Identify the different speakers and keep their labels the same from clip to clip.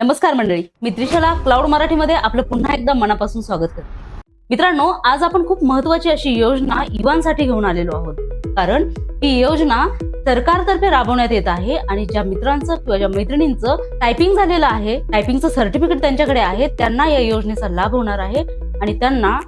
Speaker 1: नमस्कार मंडळी मी त्रिशला क्लाउड मराठीमध्ये आपलं पुन्हा एकदा मनापासून स्वागत करते. मित्रांनो आज आपण खूप महत्वाची अशी योजना युवांसाठी घेऊन आलेलो आहोत. कारण ही योजना सरकारतर्फे राबवण्यात येत आहे आणि ज्या मित्रांचं किंवा ज्या मैत्रिणींचं टायपिंग झालेलं आहे टायपिंगचं सर्टिफिकेट त्यांच्याकडे आहे त्यांना या योजनेचा लाभ होणार आहे आणि त्यांना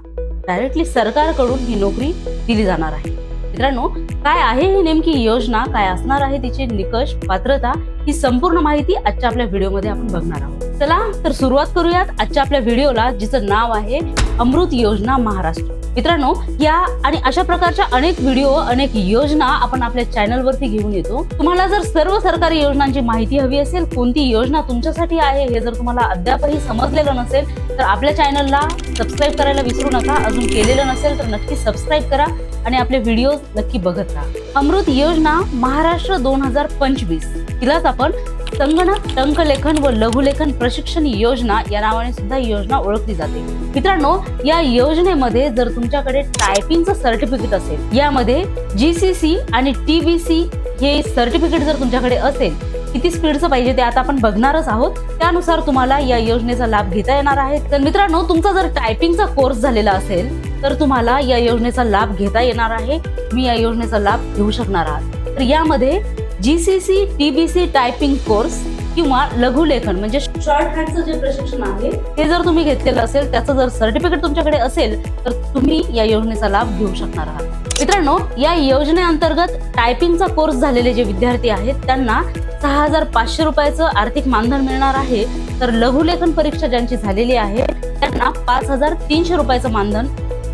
Speaker 1: डायरेक्टली सरकारकडून ही नोकरी दिली जाणार आहे. मित्रांनो काय आहे ही नेमकी योजना? काय असणार आहे तिचे निकष पात्रता? ही संपूर्ण माहिती आजच्या आपल्या व्हिडिओमध्ये आपण बघणार आहोत. चला तर सुरुवात करूयात आजच्या आपल्या व्हिडिओला जिचं नाव आहे अमृत योजना महाराष्ट्र. मित्रांनो या आणि अशा प्रकारच्या अनेक व्हिडिओ अनेक योजना आपण आपल्या चॅनलवरती घेऊन येतो. तुम्हाला जर सर्व सरकारी योजनांची माहिती हवी असेल कोणती योजना तुमच्यासाठी आहे हे जर तुम्हाला अद्यापही समजलेलं नसेल तर आपल्या चॅनलला सबस्क्राईब करायला विसरू नका. अजून केलेलं नसेल तर नक्की सबस्क्राईब करा आणि आपले व्हिडिओ नक्की बघत राहा. अमृत योजना महाराष्ट्र दोन हजार पंचवीस. हिलाच आपण संगणक टंकलेखन व लघुलेखन प्रशिक्षण योजना या नावाने सुद्धा योजना ओळखली जाते. मित्रांनो या योजनेमध्ये जर तुमच्याकडे टायपिंगचं सर्टिफिकेट असेल यामध्ये जीसीसी आणि टीबीसी हे सर्टिफिकेट जर तुमच्याकडे असेल किती स्पीडचं पाहिजे ते आता आपण बघणारच आहोत. त्यानुसार तुम्हाला या योजनेचा लाभ घेता येणार आहे. तर मित्रांनो तुमचा जर टायपिंगचा कोर्स झालेला असेल तर तुम्हाला या योजनेचा लाभ घेता येणार आहे. मी या योजनेचा लाभ घेऊ शकणार आहात. तर यामध्ये जीसीसी सी टायपिंग कोर्स किंवा लघुलेखन म्हणजे शॉर्ट हँडचं जे प्रशिक्षण आहे ते जर तुम्ही घेतलेलं असेल त्याचं जर सर्टिफिकेट तुमच्याकडे असेल तर तुम्ही या योजनेचा लाभ घेऊ शकणार आहात. मित्रांनो या योजनेअंतर्गत टायपिंगचा कोर्स झालेले जे विद्यार्थी आहेत त्यांना सहा हजार पाचशे रुपयाचं आर्थिक मानधन मिळणार आहे. तर लघुलेखन परीक्षा ज्यांची झालेली आहे त्यांना पाच हजार तीनशे रुपयाचं मानधन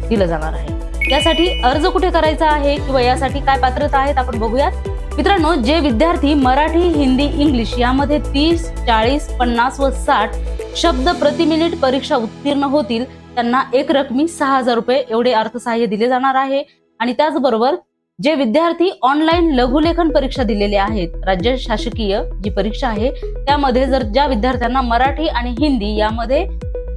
Speaker 1: दिलं जाणार आहे. यासाठी अर्ज कुठे करायचा आहे किंवा यासाठी काय पात्रता आहेत आपण बघूयात. मित्रांनो जे विद्यार्थी मराठी हिंदी इंग्लिश यामध्ये तीस चाळीस पन्नास व साठ शब्द प्रति मिनिट परीक्षा उत्तीर्ण होतील त्यांना एक रकमी सहा हजार रुपये एवढे अर्थसहाय्य दिले जाणार आहे. आणि त्याचबरोबर जे विद्यार्थी ऑनलाईन लघुलेखन परीक्षा दिलेले आहेत राज्य शासकीय जी परीक्षा आहे त्यामध्ये जर ज्या विद्यार्थ्यांना मराठी आणि हिंदी यामध्ये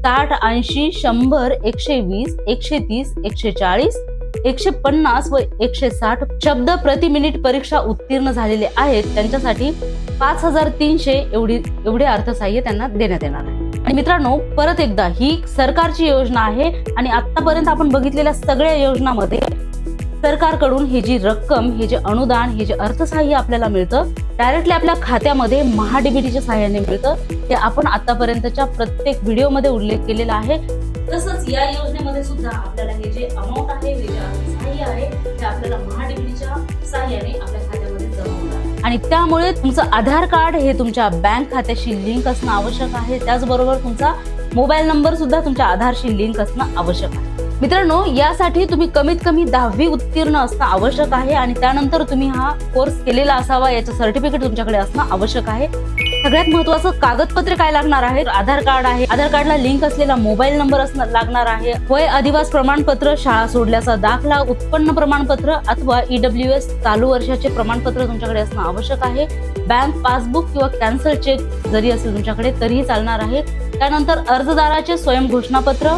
Speaker 1: साठ ऐंशी शंभर एकशे वीस एकशे तीस एकशे चाळीस एकशे पन्नास व एकशे साठ शब्द प्रति मिनिट परीक्षा उत्तीर्ण झालेले आहेत. त्यांच्यासाठी पाच हजार तीनशे एवढी एवढे अर्थसहाय्य त्यांना देण्यात येणार आहे. आणि मित्रांनो परत एकदा ही सरकारची योजना आहे आणि आतापर्यंत आपण बघितलेल्या सगळ्या योजनामध्ये सरकारकडून ही जी रक्कम हे जे अनुदान हे जे अर्थसहाय्य आपल्याला मिळतं डायरेक्टली आपल्या खात्यामध्ये महाडीबीटीच्या सहाय्याने मिळतं. हे आपण आतापर्यंतच्या प्रत्येक व्हिडिओमध्ये उल्लेख केलेला आहे. तसंच या योजनेमध्ये सुद्धा आपल्याला हे जे अमाऊंट आहे हे आहे ते आपल्याला महाडीबीटीच्या सहाय्याने आपल्या खात्यामध्ये जमा होणार आणि त्यामुळे तुमचं आधार कार्ड हे तुमच्या बँक खात्याशी लिंक असणं आवश्यक आहे. त्याचबरोबर तुमचा मोबाईल नंबर सुद्धा तुमच्या आधारशी लिंक असणं आवश्यक आहे. मित्रांनो यासाठी तुम्ही कमीत कमी दहावी उत्तीर्ण असणं आवश्यक आहे आणि त्यानंतर तुम्ही हा कोर्स केलेला असावा याचं सर्टिफिकेट तुमच्याकडे असणं आवश्यक आहे. सगळ्यात महत्वाचं कागदपत्रे काय लागणार आहे आधार कार्ड आहे. आधार कार्डला लिंक असलेला मोबाईल नंबर लागणार आहे. वय अधिवास प्रमाणपत्र शाळा सोडल्याचा दाखला उत्पन्न प्रमाणपत्र अथवा ईडब्ल्यू एस चालू वर्षाचे प्रमाणपत्र तुमच्याकडे असणं आवश्यक आहे. बँक पासबुक किंवा कॅन्सल चेक जरी असेल तुमच्याकडे तरीही चालणार आहे. त्यानंतर अर्जदाराचे स्वयं घोषणापत्र.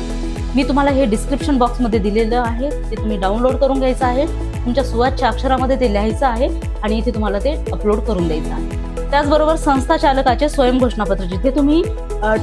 Speaker 1: मी तुम्हाला हे डिस्क्रिप्शन बॉक्समध्ये दिलेलं आहे. ते तुम्ही डाउनलोड करून घ्यायचं आहे. तुमच्या सुवाच्य अक्षरामध्ये ते लिहायचं आहे आणि इथे तुम्हाला ते अपलोड करून द्यायचं आहे. त्याचबरोबर संस्था चालकाचे स्वयं घोषणापत्र जिथे तुम्ही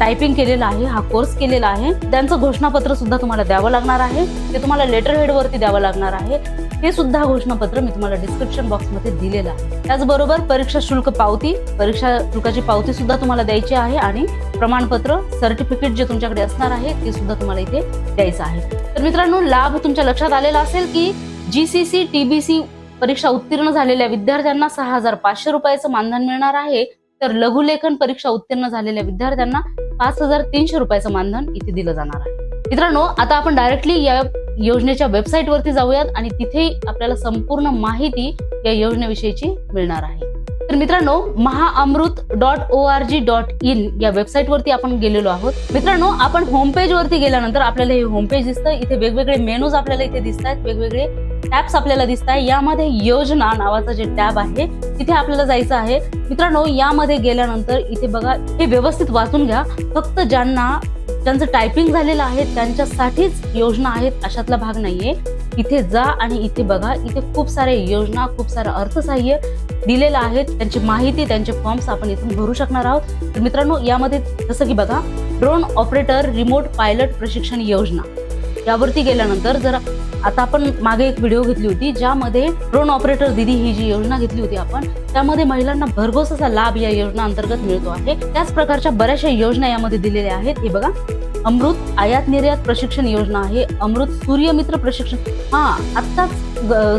Speaker 1: टायपिंग केलेलं आहे हा कोर्स केलेला आहे त्यांचं घोषणापत्र सुद्धा तुम्हाला द्यावं लागणार आहे. ते तुम्हाला लेटर हेडवरती द्यावं लागणार आहे. हे सुद्धा घोषणापत्र मी तुम्हाला डिस्क्रिप्शन बॉक्समध्ये दिलेलं आहे. त्याचबरोबर परीक्षा शुल्क पावती परीक्षा शुल्काची पावती सुद्धा तुम्हाला द्यायची आहे आणि प्रमाणपत्र सर्टिफिकेट जे तुमच्याकडे असणार आहे ते सुद्धा तुम्हाला इथे द्यायचं आहे. तर मित्रांनो लाभ तुमच्या लक्षात आलेला असेल की G C C T B C परीक्षा उत्तीर्ण झालेल्या विद्यार्थ्यांना सहा हजार पाचशे रुपयाचं मानधन मिळणार आहे. तर लघुलेखन परीक्षा उत्तीर्ण झालेल्या विद्यार्थ्यांना पाच हजार तीनशे रुपयाचं मानधन इथे दिलं जाणार आहे. मित्रांनो आता आपण डायरेक्टली या योजनेच्या वेबसाईट वरती जाऊयात आणि तिथे आपल्याला संपूर्ण माहिती या योजनेविषयीची मिळणार आहे. तर मित्रांनो Mahaamrut dot O R G dot in या वेबसाईट वरती आपण गेलेलो आहोत. मित्रांनो आपण होम पेज वरती गेल्यानंतर आपल्याला हे होम पेज दिसतं. इथे वेगवेगळे मेनूज आपल्याला इथे दिसत आहेत वेगवेगळे टॅब्स आपल्याला दिसत आहे यामध्ये योजना नावाचा जे टॅब आहे तिथे आपल्याला जायचं आहे. मित्रांनो यामध्ये गेल्यानंतर इथे बघा हे व्यवस्थित वाचून घ्या. फक्त ज्यांना ज्यांचं टायपिंग झालेलं आहे त्यांच्यासाठीच योजना आहेत अशातला भाग नाहीये. इथे जा आणि इथे बघा इथे खूप सारे योजना खूप सारं अर्थसहाय्य दिलेलं आहे. त्यांची माहिती त्यांचे फॉर्म्स आपण इथून भरू शकणार आहोत. तर मित्रांनो यामध्ये जसं की बघा ड्रोन ऑपरेटर रिमोट पायलट प्रशिक्षण योजना. यावरती गेल्यानंतर जर आता आपण मागे एक व्हिडिओ घेतली होती ज्यामध्ये ड्रोन ऑपरेटर दिदी ही जी योजना घेतली होती आपण त्यामध्ये महिलांना भरघोस असा लाभ या योजना अंतर्गत मिळतो आहे. त्याच प्रकारच्या बऱ्याचशा योजना यामध्ये दिलेल्या आहेत. हे बघा. अमृत आयात निर्यात प्रशिक्षण योजना आहे. अमृत सूर्यमित्र प्रशिक्षण. हा आत्ताच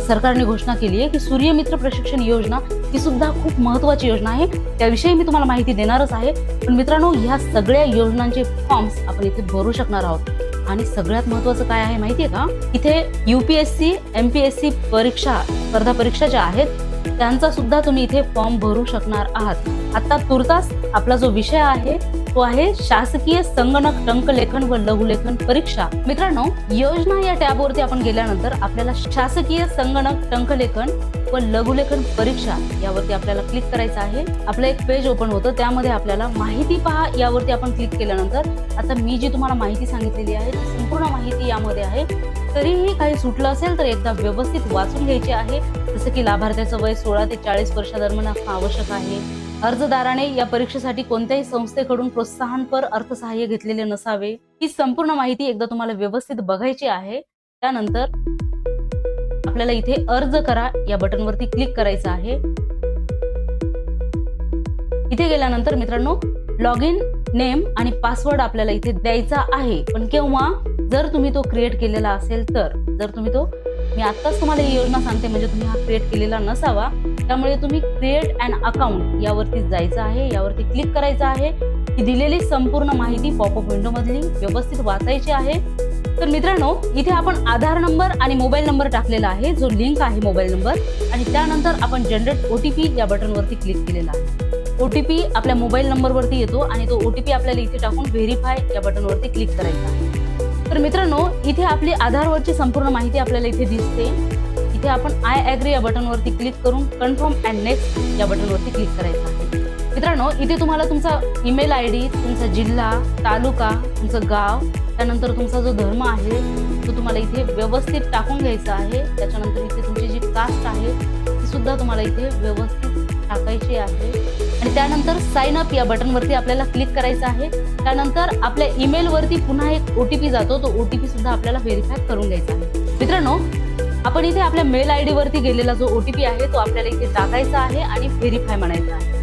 Speaker 1: सरकारने घोषणा केली आहे की सूर्यमित्र प्रशिक्षण योजना ही सुद्धा खूप महत्वाची योजना आहे. त्याविषयी मी तुम्हाला माहिती देणारच आहे. पण मित्रांनो ह्या सगळ्या योजनांचे फॉर्म्स आपण इथे भरू शकणार आहोत. आणि सगळ्यात महत्वाचं काय आहे माहितीये का? इथे युपीएससी एमपीएससी परीक्षा स्पर्धा परीक्षा ज्या आहेत त्यांचा सुद्धा तुम्ही इथे फॉर्म भरू शकणार आहात. आता तुर्तास आपला जो विषय आहे तो आहे. शासकीय संगणक टंकलेखन व लघुलेखन परीक्षा. मित्रांनो योजना या टॅबवरती आपण गेल्यानंतर आपल्याला शासकीय संगणक टंकलेखन व लघुलेखन परीक्षा यावरती आपल्याला क्लिक करायचं आहे. आपलं एक पेज ओपन होतं. त्यामध्ये आपल्याला माहिती पहा यावरती आपण क्लिक केल्यानंतर. आता मी जी तुम्हाला माहिती सांगितलेली आहे ती संपूर्ण माहिती यामध्ये आहे. तरीही काही सुटलं असेल तर एकदा व्यवस्थित वाचून घ्यायची आहे. जसं की लाभार्थ्याचं वय सोळा ते चाळीस वर्षादरम्यान असणं आवश्यक आहे. अर्जदाराने या परीक्षेसाठी कोणत्याही संस्थेकडून प्रोत्साहनपर अर्थसहाय्य घेतलेले नसावे ही संपूर्ण माहिती एकदा तुम्हाला व्यवस्थित बघायची आहे. त्यानंतर आपल्याला इथे अर्ज करा या बटनवरती क्लिक करायचं आहे. इथे गेल्यानंतर मित्रांनो लॉग इन नेम आणि पासवर्ड आपल्याला इथे द्यायचा आहे. पण केव्हा? जर तुम्ही तो क्रिएट केलेला असेल तर. जर तुम्ही तो मी आत्ताच तुम्हाला ही योजना सांगते म्हणजे तुम्ही हा क्रिएट केलेला नसावा. त्यामुळे तुम्ही क्रिएट अँड अकाउंट यावरती जायचं आहे यावरती क्लिक करायचं आहे. ही दिलेली संपूर्ण माहिती पॉपअप विंडो मधली व्यवस्थित वाचायची आहे. तर मित्रांनो इथे आपण आधार नंबर आणि मोबाईल नंबर टाकलेला आहे जो लिंक आहे मोबाईल नंबर आणि त्यानंतर आपण जनरेट ओटीपी या बटनवरती क्लिक केलेला आहे. ओटीपी आपल्या मोबाईल नंबरवरती येतो आणि तो ओटीपी आपल्याला इथे टाकून व्हेरीफाय या बटनवरती क्लिक करायचा आहे. तर मित्रांनो इथे आपली आधारवरची संपूर्ण माहिती आपल्याला इथे दिसते. इथे आपण आय ॲग्री या बटनवरती क्लिक करून कन्फर्म अँड नेक्स्ट या बटनवरती क्लिक करायचं आहे. मित्रांनो इथे तुम्हाला तुमचा ईमेल आय डी तुमचा जिल्हा तालुका तुमचं गाव त्यानंतर तुमचा जो धर्म आहे तो तुम्हाला इथे व्यवस्थित टाकून घ्यायचा आहे. त्याच्यानंतर इथे तुमची जी कास्ट आहे ती सुद्धा तुम्हाला इथे व्यवस्थित टाकायची आहे. आणि त्यानंतर साइन अप या बटनवरती आपल्याला क्लिक करायचं आहे. त्यानंतर आपल्या ईमेलवरती पुन्हा एक ओ टी पी जातो. तो ओ टी पी सुद्धा आपल्याला व्हेरीफाय करून घ्यायचा आहे. मित्रांनो आपण इथे आपल्या मेल आय वरती गेलेला जो ओ टी पी आहे तो आपल्याला इथे टाकायचा आहे आणि व्हेरीफाय म्हणायचा आहे.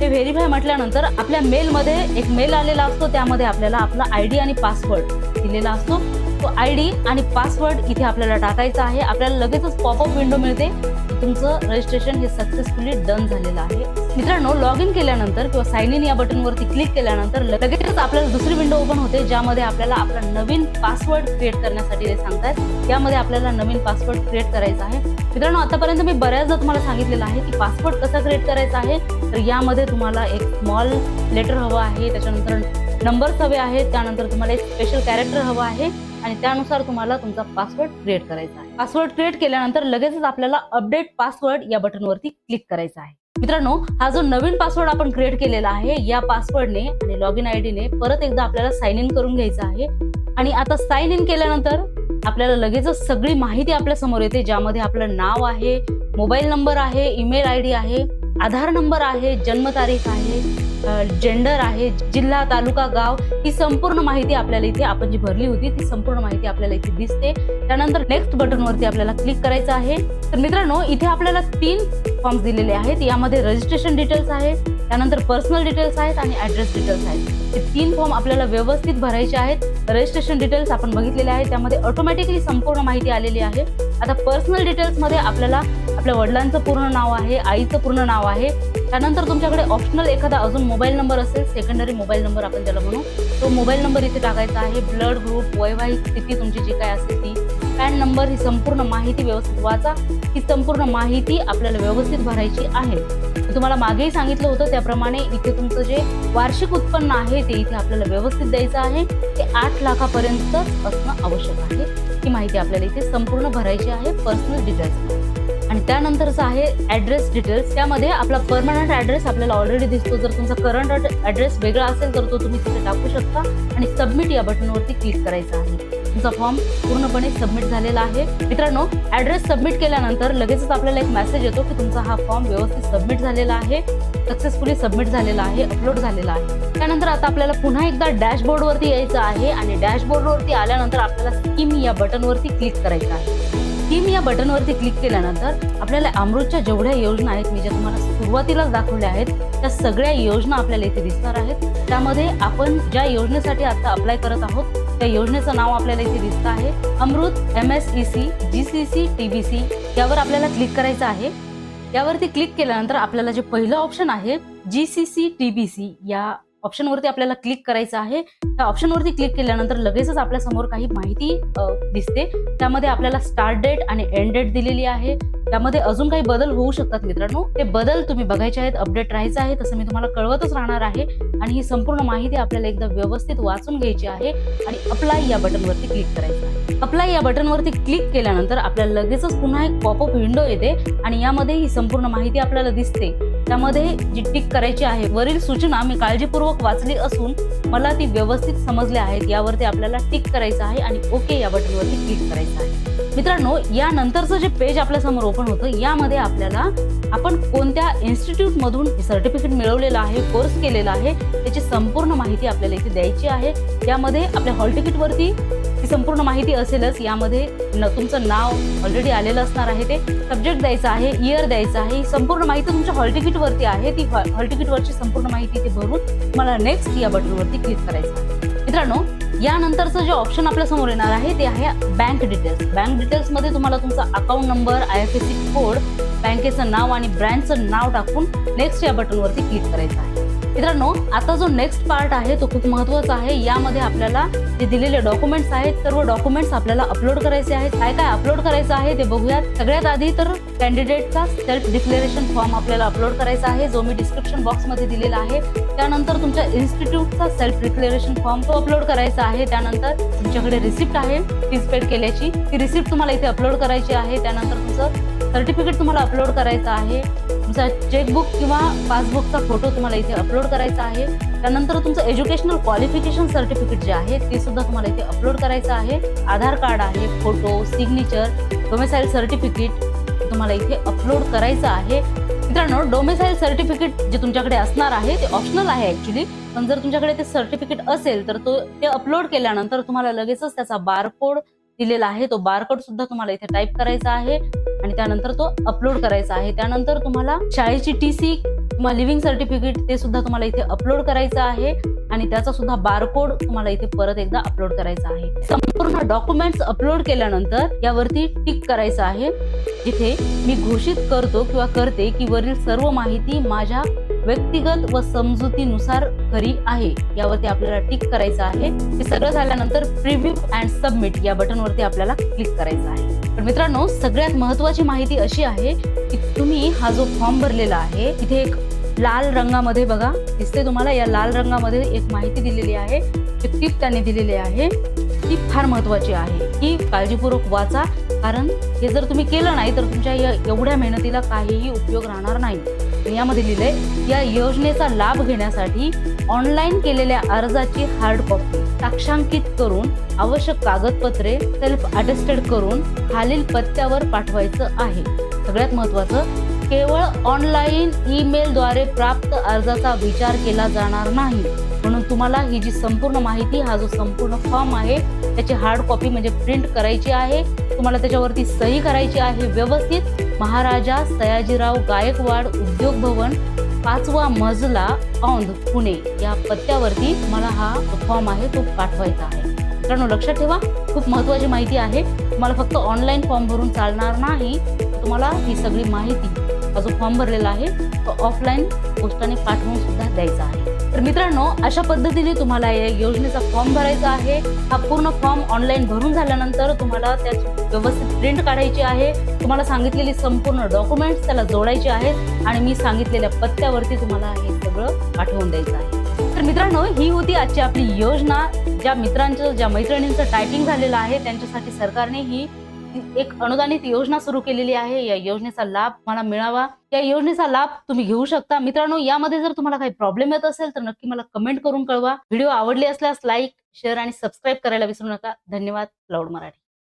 Speaker 1: हे व्हेरीफाय म्हटल्यानंतर आपल्या मेलमध्ये एक मेल आलेला असतो त्यामध्ये आपल्याला आपला आय डी आणि पासवर्ड दिलेला असतो. तो आय डी आणि पासवर्ड इथे आपल्याला टाकायचा आहे. आपल्याला लगेचच पॉपअप विंडो मिळते. तुमचं रजिस्ट्रेशन हे सक्सेसफुली डन झालेलं आहे. मित्रांनो लॉग इन केल्यानंतर किंवा साइन इन या बटनवरती क्लिक केल्यानंतर लगेचच आपल्याला दुसरी विंडो ओपन होते ज्यामध्ये आपल्याला आपला नवीन पासवर्ड क्रिएट करण्यासाठी ते सांगतायत. यामध्ये आपल्याला नवीन पासवर्ड क्रिएट करायचा आहे. मित्रांनो आतापर्यंत मी बऱ्याचदा तुम्हाला सांगितलेलं आहे की पासवर्ड कसा क्रिएट करायचा आहे. तर यामध्ये तुम्हाला एक स्मॉल लेटर हवं आहे त्याच्यानंतर नंबर्स हवे आहेत त्यानंतर तुम्हाला एक स्पेशल कॅरेक्टर हवं आहे. आणि त्यानुसार तुम्हाला तुमचा पासवर्ड क्रिएट करायचा आहे. पासवर्ड क्रिएट केल्यानंतर लगेचच आपल्याला अपडेट पासवर्ड या बटनवरती क्लिक करायचा आहे. मित्रांनो हा जो नवीन पासवर्ड आपण क्रिएट केलेला आहे या पासवर्डने आणि लॉग इन आय डीने परत एकदा आपल्याला साइन इन करून घ्यायचं आहे. आणि आता साइन इन केल्यानंतर आपल्याला लगेचच सगळी माहिती आपल्यासमोर येते ज्यामध्ये आपलं नाव आहे मोबाईल नंबर आहे ईमेल आय डी आहे. आधार नंबर आहे जन्मतारीख आहे जेंडर आहे जिल्हा तालुका गाव ही संपूर्ण माहिती आपल्याला इथे आपण जी भरली होती. ती संपूर्ण माहिती आपल्याला इथे दिसते. त्यानंतर नेक्स्ट बटनवरती आपल्याला क्लिक करायचं आहे. तर मित्रांनो इथे आपल्याला तीन फॉर्म्स दिलेले आहेत. यामध्ये रजिस्ट्रेशन डिटेल्स आहेत त्यानंतर पर्सनल डिटेल्स आहेत आणि ऍड्रेस डिटेल्स आहेत. हे तीन फॉर्म आपल्याला व्यवस्थित भरायचे आहेत. रजिस्ट्रेशन डिटेल्स आपण बघितलेले आहेत. त्यामध्ये ऑटोमॅटिकली संपूर्ण माहिती आलेली आहे. आता पर्सनल डिटेल्समध्ये आपल्याला आपल्या वडिलांचं पूर्ण नाव आहे आईचं पूर्ण नाव आहे. त्यानंतर तुमच्याकडे ऑप्शनल एखादा अजून मोबाईल नंबर असेल सेकंडरी मोबाईल नंबर आपण त्याला म्हणू. तो मोबाईल नंबर इथे टाकायचा आहे. ब्लड ग्रुप वैवाहिक स्थिती तुमची जी काय असेल ती. पॅन नंबर ही संपूर्ण माहिती व्यवस्थित वाचा. ही संपूर्ण माहिती आपल्याला व्यवस्थित भरायची आहे. तुम्हाला मागेही सांगितलं होतं त्याप्रमाणे इथे तुमचं जे वार्षिक उत्पन्न आहे ते इथे आपल्याला व्यवस्थित द्यायचं आहे. ते आठ लाखापर्यंत असणं आवश्यक आहे. ही माहिती आपल्याला इथे संपूर्ण भरायची आहे पर्सनल डिटेल्स आणि त्यानंतरचा आहे ऍड्रेस डिटेल्स त्यामध्ये आपला परमनंट ऍड्रेस आपल्याला ऑलरेडी दिसतो. जर तुमचा करंट ऍड्रेस वेगळा असेल तर तो तुम्ही तिथे टाकू शकता. आणि सबमिट या बटनवरती क्लिक करायचा आहे. तुमचा फॉर्म पूर्णपणे सबमिट झालेला आहे. मित्रांनो ऍड्रेस सबमिट केल्यानंतर लगेचच आपल्याला एक मेसेज येतो की तुमचा हा फॉर्म व्यवस्थित सबमिट झालेला आहे. सक्सेसफुली सबमिट झालेला आहे अपलोड झालेला आहे. त्यानंतर आता आपल्याला पुन्हा एकदा डॅशबोर्डवरती यायचं आहे. आणि डॅशबोर्डवरती आल्यानंतर आपल्याला स्कीम या बटनवरती क्लिक करायचं आहे. स्कीम या बटनवरती क्लिक केल्यानंतर आपल्याला अमृतच्या जेवढ्या योजना आहेत मी ज्या तुम्हाला सुरुवातीलाच दाखवल्या आहेत त्या सगळ्या योजना आपल्याला इथे दिसणार आहेत. त्यामध्ये आपण ज्या योजनेसाठी आता अप्लाय करत आहोत त्या योजनेचं नाव आपल्याला इथे दिसतं आहे. Amrut M S E C G C C T B C यावर आपल्याला क्लिक करायचं आहे. यावरती क्लिक केल्यानंतर आपल्याला जे पहिलं ऑप्शन आहे G C C T B C या ऑप्शनवरती आपल्याला क्लिक करायचं आहे. त्या ऑप्शनवरती क्लिक केल्यानंतर लगेचच आपल्यासमोर काही माहिती दिसते. त्यामध्ये आपल्याला स्टार्ट डेट आणि एंड डेट दिलेली आहे. त्यामध्ये अजून काही बदल होऊ शकतात मित्रांनो. ते बदल तुम्ही बघायचे आहेत अपडेट राहायचं आहे तसं मी तुम्हाला कळवतच राहणार आहे. आणि ही संपूर्ण माहिती आपल्याला एकदा व्यवस्थित वाचून घ्यायची आहे आणि अप्लाय या बटनवरती क्लिक करायचं आहे. अप्लाय या बटनवरती क्लिक केल्यानंतर आपल्याला लगेचच पुन्हा एक पॉपअप विंडो येते आणि यामध्ये ही संपूर्ण माहिती आपल्याला दिसते. त्यामध्ये जी टिक करायची आहे वरील सूचना मी काळजीपूर्वक वाचली असून मला ती व्यवस्थित समजल्या आहेत. यावरती आपल्याला टिक करायचं आहे आणि ओके या बटनवरती क्लिक करायचं आहे. मित्रांनो यानंतरचं जे पेज आपल्यासमोर ओपन होतं यामध्ये आपल्याला आपण कोणत्या इन्स्टिट्यूट मधून सर्टिफिकेट मिळवलेलं आहे कोर्स केलेला आहे त्याची संपूर्ण माहिती आपल्याला इथे द्यायची आहे. यामध्ये आपल्या हॉल तिकीटवरती ही संपूर्ण माहिती असेलच. यामध्ये न तुमचं नाव ऑलरेडी आलेलं असणार आहे ते. सब्जेक्ट द्यायचा आहे इयर द्यायचं आहे. ही संपूर्ण माहिती तुमच्या हॉल तिकीटवरती आहे. ती हॉल तिकीटवरची संपूर्ण माहिती ते भरून मला नेक्स्ट या बटनवरती क्लिक करायचं मित्रांनो यानंतरचं जे ऑप्शन आपल्यासमोर येणार आहे ते आहे बँक डिटेल्स बँक डिटेल्समध्ये तुम्हाला तुमचा account number I F S C code बँकेचं नाव आणि ब्रँचचं नाव टाकून नेक्स्ट या बटनवरती क्लिक करायचं आहे. मित्रांनो आता जो नेक्स्ट पार्ट आहे तो खूप महत्त्वाचा आहे. यामध्ये आपल्याला जे दिलेले डॉक्युमेंट्स आहेत सर्व डॉक्युमेंट्स आपल्याला अपलोड करायचे आहेत. काय काय अपलोड करायचं आहे ते बघूयात. सगळ्यात आधी तर कॅन्डिडेटचा सेल्फ डिक्लेरेशन फॉर्म आपल्याला अपलोड करायचा आहे जो मी डिस्क्रिप्शन बॉक्समध्ये दिलेला आहे. त्यानंतर तुमच्या इन्स्टिट्यूटचा सेल्फ डिक्लेरेशन फॉर्म तो अपलोड करायचा आहे. त्यानंतर तुमच्याकडे रिसिप्ट आहे फीज पेड केल्याची. ती रिसिप्ट तुम्हाला इथे अपलोड करायची आहे. त्यानंतर तुमचं सर्टिफिकेट तुम्हाला अपलोड करायचं आहे. तुमचा चेकबुक किंवा पासबुकचा फोटो तुम्हाला इथे अपलोड करायचा आहे. त्यानंतर तुमचं एज्युकेशनल क्वालिफिकेशन सर्टिफिकेट जे आहे ते सुद्धा तुम्हाला इथे अपलोड करायचं आहे. आधार कार्ड आहे फोटो सिग्नेचर डोमेसाईल सर्टिफिकेट तुम्हाला इथे अपलोड करायचं आहे. मित्रांनो डोमेसाईल सर्टिफिकेट जे तुमच्याकडे असणार आहे ते ऑप्शनल आहे ॲक्च्युली पण जर तुमच्याकडे ते सर्टिफिकेट असेल तर तो ते अपलोड केल्यानंतर तुम्हाला लगेचच त्याचा बारकोड दिलेला आहे. तो बारकोड सुद्धा तुम्हाला इथे टाईप करायचा आहे. आणि त्यानंतर तो अपलोड करायचा आहे. त्यानंतर तुम्हाला शाळेची टी सी किंवा लिव्हिंग सर्टिफिकेट ते सुद्धा तुम्हाला इथे अपलोड करायचं आहे. आणि त्याचा सुद्धा बारकोड तुम्हाला इथे परत एकदा अपलोड करायचा आहे. संपूर्ण डॉक्युमेंट्स अपलोड केल्यानंतर यावरती टिक करायचं आहे. जिथे मी घोषित करतो किंवा करते की वरील सर्व माहिती माझ्या व्यक्तिगत व समजुतीनुसार खरी आहे. यावरती आपल्याला टिक करायचं आहे. हे सगळं झाल्यानंतर प्रिव्ह्यू अँड सबमिट या बटनवरती आपल्याला क्लिक करायचं आहे. पण मित्रांनो सगळ्यात महत्वाची माहिती अशी आहे की तुम्ही हा जो फॉर्म भरलेला आहे इथे एक लाल रंगामध्ये बघा दिसते तुम्हाला या लाल रंगामध्ये एक माहिती दिलेली आहे एक टिप त्यांनी दिलेली आहे. ती फार महत्वाची आहे. ही काळजीपूर्वक वाचा कारण हे जर तुम्ही केलं नाही तर तुमच्या या एवढ्या मेहनतीला काहीही उपयोग राहणार नाही. यामध्ये लिहिलंय या योजनेचा लाभ घेण्यासाठी ऑनलाईन केलेल्या अर्जाची हार्ड कॉपी साक्षांकित करून आवश्यक कागदपत्रे सेल्फ अटेस्टेड करून खालील पत्त्यावर पाठवायचं आहे. सगळ्यात महत्वाचं केवळ ऑनलाईन ईमेलद्वारे प्राप्त अर्जाचा विचार केला जाणार नाही. म्हणून तुम्हाला ही जी संपूर्ण माहिती हा जो संपूर्ण फॉर्म आहे त्याची हार्ड कॉपी म्हणजे प्रिंट करायची आहे. तुम्हाला त्याच्यावरती सही करायची आहे व्यवस्थित. महाराजा सयाजीराव गायकवाड उद्योग भवन पाचवा मजला औंध पुणे. या पत्त्यावरती तुम्हाला हा फॉर्म आहे तो पाठवायचा आहे. कारण लक्षात ठेवा खूप महत्त्वाची माहिती आहे. तुम्हाला फक्त ऑनलाईन फॉर्म भरून चालणार नाही. तुम्हाला ही सगळी माहिती हा जो फॉर्म भरलेला आहे तो ऑफलाईन पोस्टाने पाठवून सुद्धा द्यायचा आहे. तर मित्रांनो अशा पद्धतीने तुम्हाला या योजनेचा फॉर्म भरायचा आहे. हा पूर्ण फॉर्म ऑनलाईन भरून झाल्यानंतर तुम्हाला त्याची व्यवस्थित प्रिंट काढायची आहे. तुम्हाला सांगितलेली संपूर्ण डॉक्युमेंट्स त्याला जोडायचे आहेत आणि मी सांगितलेल्या पत्त्यावरती तुम्हाला हे सगळं पाठवून द्यायचं आहे. तर मित्रांनो ही होती आजची आपली योजना. ज्या मित्रांचं ज्या मैत्रिणींचं टायपिंग झालेलं आहे त्यांच्यासाठी सरकारने ही एक अनुदानित योजना सुरू केलेली आहे. या योजनेचा लाभ मला मिळावा. या योजनेचा लाभ तुम्ही घेऊ शकता. मित्रांनो यामध्ये जर तुम्हाला काही प्रॉब्लेम येत असेल तर नक्की मला कमेंट करून कळवा. व्हिडिओ आवडले असल्यास लाईक शेअर आणि सबस्क्राईब करायला विसरू नका. धन्यवाद. लाऊड मराठी